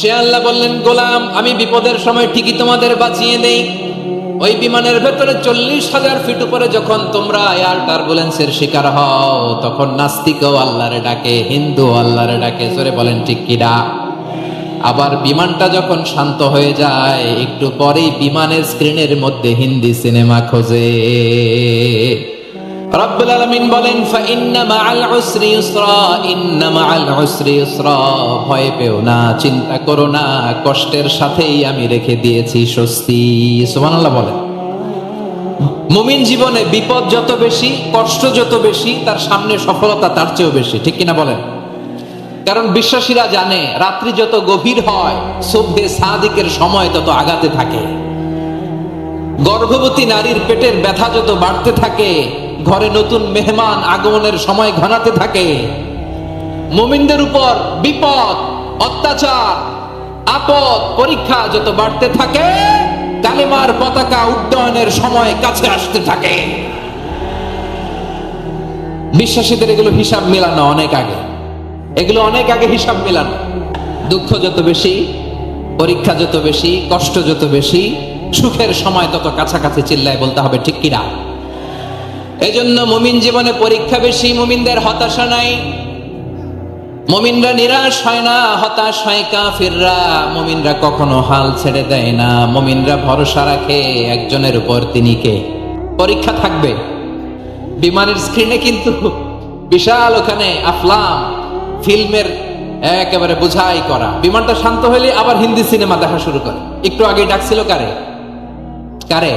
সে আল্লাহ বললেন, গোলাম, আমি বিপদের সময় ঠিকই তোমাদের বাঁচিয়ে নেই। ওই বিমানের ভেতরে চল্লিশ হাজার ফিট উপরে যখন তোমরা এয়ার টার্বুলেন্সের শিকার হও, তখন নাস্তিকও আল্লাহরে ডাকে হিন্দু আল্লাহরে ডাকে। সরে বলেন, ঠিক কিনা আবার বিমানটা যখন শান্ত হয়ে যায়, একটু পরেই বিমানের স্ক্রিনের মধ্যে হিন্দি সিনেমা খোঁজে। রব্বুল আলামিন বলেন ফাইন্না মাআল উসরি ইউসরা ইন্না মাআল ভয় পেও না, চিন্তা করো না, কষ্টের সাথেই আমি রেখে দিয়েছি স্বস্তি। সুবহানাল্লাহ বলেন। মুমিন জীবনে বিপদ যত বেশি, কষ্ট যত বেশি, তার সামনে সফলতা তার চেয়েও বেশি। ঠিক কিনা বলেন? কারণ বিশ্বাসীরা জানে, রাত্রি যত গভীর হয় সভ্যে সাদিকের সময় তত আগাতে থাকে। গর্ভবতী নারীর পেটের ব্যথা যত বাড়তে থাকে ঘরে নতুন মেহমান আগমনের সময় ঘনাতে থাকে। মুমিনদের উপর বিপদ, অত্যাচার, আপদ, পরীক্ষা যত বাড়তে থাকে, কালিমার পতাকা উড্ডয়নের সময় কাছে আসতে থাকে। বিশ্বাসীদের এগুলো হিসাব মেলানো অনেক আগে। এগুলো অনেক আগে হিসাব মেলানো। দুঃখ যত বেশি, পরীক্ষা যত বেশি, কষ্ট যত বেশি, সুখের সময় তত কাছাকাছি চিল্লায় বলতে হবে, ঠিক কিনা? এই জন্য মুমিন জীবনে পরীক্ষা বেশি, মুমিনদের হতাশা নাই। মমিনরা নিরাশ হয় না, হতাশ হয় কাফিররা। মমিনরা কখনো হাল ছেড়ে দেয় না। মমিনরা ভরসা রাখে একজনের উপর তিনি কে। পরীক্ষা থাকবে। বিমানের স্ক্রিনে কিন্তু বিশাল ওখানে আফলাম, ফিল্মের একেবারে বোঝাই করা। বিমানটা শান্ত হইলে আবার হিন্দি সিনেমা দেখা শুরু করে। একটু আগে ডাকছিল কারে? কারে?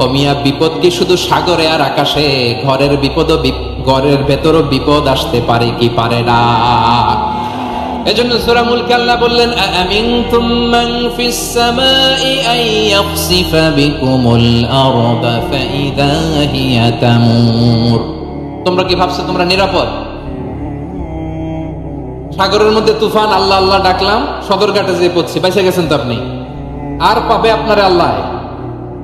ও মিয়া, বিপদ কি শুধু সাগরে আর আকাশে? ঘরের বিপদ ঘরের ভেতরও বিপদ আসতে পারে কি পারে না? এজন্য সূরা মুলকে আল্লাহ বললেন আমিনতুম মান ফিস সামাই আন ইয়াখসিফা বিকুমুল আরদা ফাইদা হিয়া তামুর। তোমরা কি ভাবছ তোমরা নিরাপদ? সাগরের মধ্যে তুফান, আল্লাহ আল্লাহ ডাকলাম, সদরঘাটে যে পড়ছি বেঁচে গেছেন তো আপনি? আর পাবে আপনারে আল্লাহ।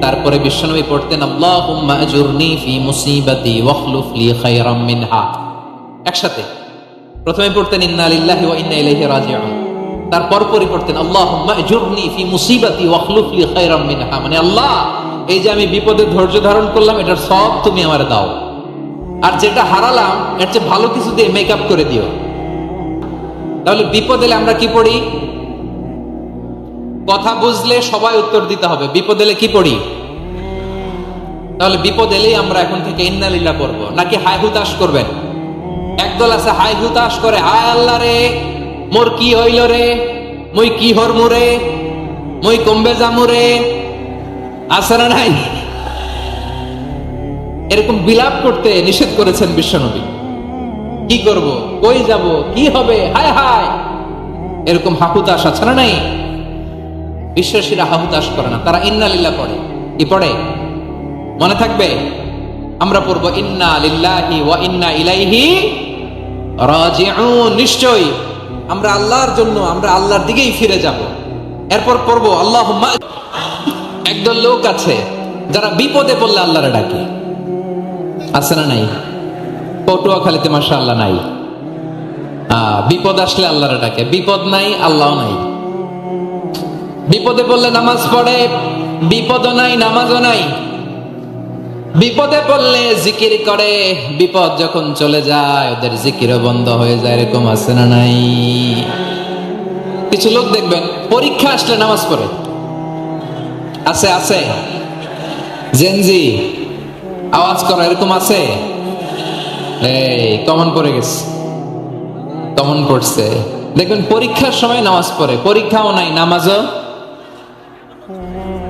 তারপরে বিশ্বনবী পড়তেন ওয়াখলুফ একসাথে। প্রথমে পড়তেন তারপর পরে পড়তেন মানে আল্লাহ, এই যে আমি বিপদে ধৈর্য ধারণ করলাম, এটার সব তুমি আমার দাও। আর যেটা হারালাম, এর চেয়ে ভালো কিছু দিয়ে মেকআপ করে দিও। তাহলে বিপদ এলে আমরা কি পড়ি? কথা বুঝলে সবাই উত্তর দিতে হবে। বিপদ এলে কি পড়ি? তাহলে বিপদ এলেই আমরা এখন থেকে ইন্নালিল্লা করব নাকি হাই হুতাশ করবেন? একদল আছে হাই হুতাশ করে, হায় আল্লাহ রে, মোর কি হইল রে? মুই কি হরমু রে? মুই কমবে জামু রে? না নাই? এরকম বিলাপ করতে নিষেধ করেছেন বিশ্বনবী। কি করব? কই যাব? কি হবে? হায় হায়! এরকম হাহুতাশ আছে না নাই? বিশ্বাসীরা হাহুতাশ করে না। তারা ইন্না লিল্লাহ পড়ে। কি পড়ে? মনে থাকবে? আমরা পড়ব ইন্না লিল্লাহি ওয়া ইন্না ইলাইহি রাজিউন। নিশ্চয়ই আমরা আল্লাহর জন্য, আমরা আল্লাহর দিকেই ফিরে যাব। এরপর পড়ব আল্লাহুম্মা একদল লোক আছে, যারা বিপদে পড়লে আল্লাহরে ডাকে। আছে না নাই? পটুয়াখালীতে মাসা আল্লাহ নাই বিপদ আসলে আল্লাহরে ডাকে। বিপদ নাই আল্লাহ নাই। বিপদে পড়লে নামাজ পড়ে, বিপদও নাই, নামাজও নাই। বিপদে পড়লে জিকির করে, বিপদ যখন চলে যায়, ওদের জিকিরও বন্ধ হয়ে যায়, এরকম আছে না নাই? কিছু লোক দেখবেন, পরীক্ষা আসলে নামাজ পড়ে। আছে আছে। জেনজি আওয়াজ করা, এরকম আছে? এই, কমন পড়ে গেছে। কমন পড়ছে। দেখবেন, পরীক্ষার সময় নামাজ পড়ে, পরীক্ষাও নাই, নামাজও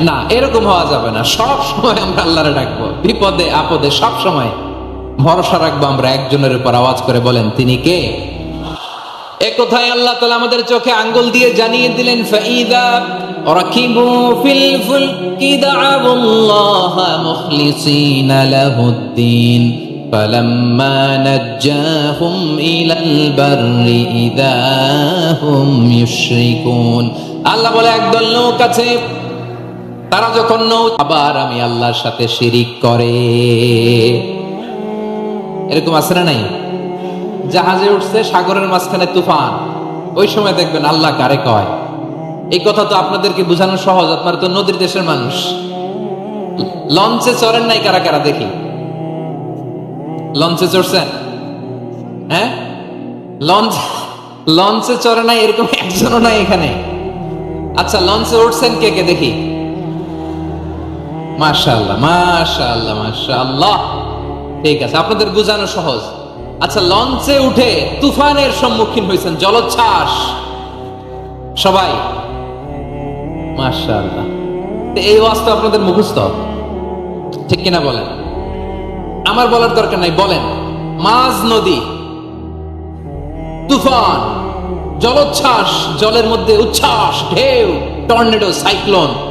না এরকম হওয়া যাবে না সব সময় আমরা আল্লাহরে ডাকবো বিপদে আপদে সব সময় ভরসা রাখবো আমরা একজনের উপর আওয়াজ করে বলেন তিনি কে এ কোথায় আল্লাহ তালা আমাদের চোখে আঙ্গুল দিয়ে জানিয়ে দিলেন ফাইদা রাকিবু ফিল ফুলকি দাআবুল্লাহ মুখলিসিনা লাহুদ্দিন فلما نجاهم إلى البر إذا هم يشركون আল্লাহ বলে একদল নৌক আছে তারা যখন নৌ আবার আমি আল্লাহর সাথে শিরিক করে। এরকম আছে না নাই? জাহাজে উঠছে, সাগরের মাঝখানে তুফান। ওই সময় দেখবেন আল্লাহ কারে কয়? এই কথা তো আপনাদেরকে বোঝানো সহজ, আপনারা তো নদীর দেশের মানুষ। লঞ্চে চড়েন নাই কারা কারা দেখি? লঞ্চে চড়ছেন? হ্যাঁ? লঞ্চ লঞ্চে চড়ে নাই এরকম একজনও নাই এখানে। আচ্ছা লঞ্চে উঠছেন কে কে দেখি? আছে, আপনাদের বোঝানো সহজ। আচ্ছা লঞ্চে উঠে তুফানের সম্মুখীন হয়েছেন জলোচ্ছ্বাস। সবাই? এই আপনাদের মুখস্থ? ঠিক কিনা বলেন? আমার বলার দরকার নাই, বলেন। মাঝ নদী, তুফান, জলোচ্ছ্বাস, জলের মধ্যে উচ্ছ্বাস, ঢেউ, টর্নেডো, সাইক্লোন।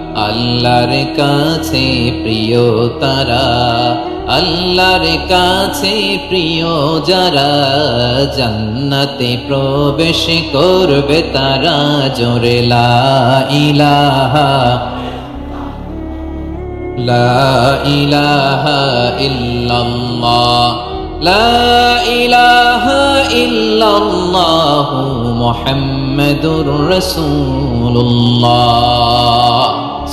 আল্লাহর কাছে প্রিয় তারা, আল্লাহর কাছে প্রিয় যারা, জান্নাতে প্রবেশ করবে তারা জোরে লা ইলাহা লা ইলাহা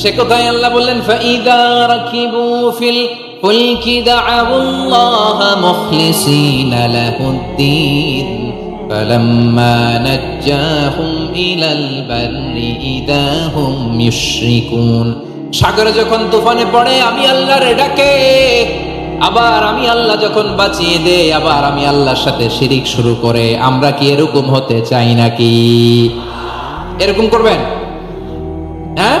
সে কোথায় আল্লাহ বললেন ফাইদা রাকিবু ফিল ফুলকি দাআবুল্লাহ মুখলিসিনা লাহুদ্দিন فلما نجاهم إلى البر إذا هم يشركون সাগরে যখন তুফানে পড়ে আমি আল্লাহর ডাকে আবার আমি আল্লাহ যখন বাঁচিয়ে দে আবার আমি আল্লাহর সাথে শিরিক শুরু করে আমরা কি এরকম হতে চাই নাকি এরকম করবেন হ্যাঁ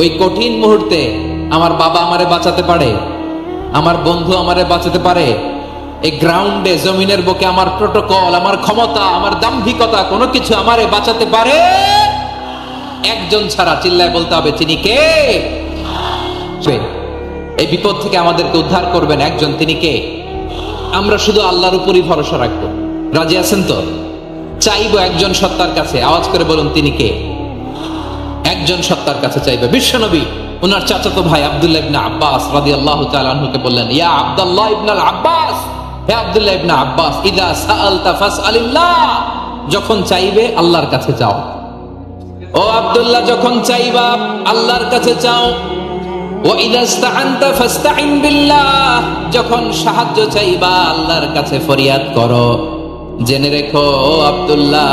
ওই কঠিন মুহূর্তে আমার বাবা আমারে বাঁচাতে পারে, আমার বন্ধু আমারে বাঁচাতে পারে, এই গ্রাউন্ডে জমিনের বুকে আমার প্রোটোকল আমার ক্ষমতা, আমার দাম্ভিকতা, কোনো কিছু আমারে বাঁচাতে পারে? একজন ছাড়া চিল্লায় বলতে হবে, তিনি কে? এই বিপদ থেকে আমাদেরকে উদ্ধার করবেন একজন, তিনি কে? আমরা শুধু আল্লাহর উপরই ভরসা রাখব। রাজি আছেন তো? চাইব একজন সত্তার কাছে। আওয়াজ করে বলুন, তিনি কে? একজন সত্তার কাছে চাইবে। বিশ্বনবী ওনার চাচাতো ভাই আব্দুল্লাহ ইবনে আব্বাস রাদিয়াল্লাহু তাআলা আনহুকে বললেন, ইয়া আব্দুল্লাহ ইবনে আব্বাস, হে আব্দুল্লাহ ইবনে আব্বাস, ইদা সাআলতা ফাসআলিল্লাহ, যখন চাইবে আল্লাহর কাছে যাও। ও আব্দুল্লাহ, যখন চাইবা আল্লাহর কাছে চাও যখন সাহায্য চাইবা আল্লাহর কাছে ফরিয়াদ করো। জেনে রেখো আব্দুল্লাহ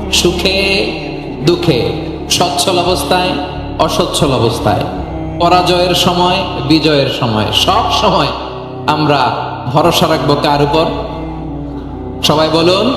সুখে, দুঃখে, সচ্ছল অবস্থায়, অসচ্ছল অবস্থায়। পরাজয়ের সময়, বিজয়ের সময়, সব সময় আমরা ভরসা রাখব কার উপর? সবাই বলুন।